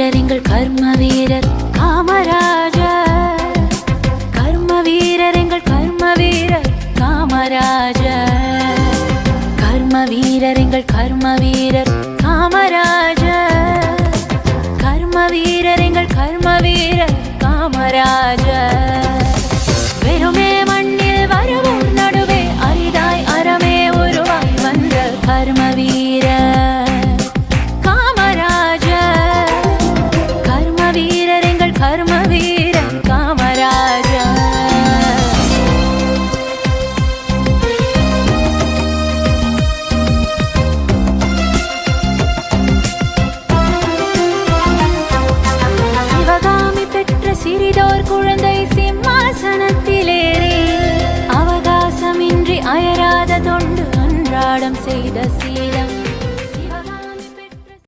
வீரர் எங்கள் கர்ம வீரர். காமராஜர். கர்ம வீரர் எங்கள் கர்ம வீரர். காமராஜர். கர்ம வீரர் எங்கள் கர்ம வீரர். காமராஜர் பாடம் செய்த சீ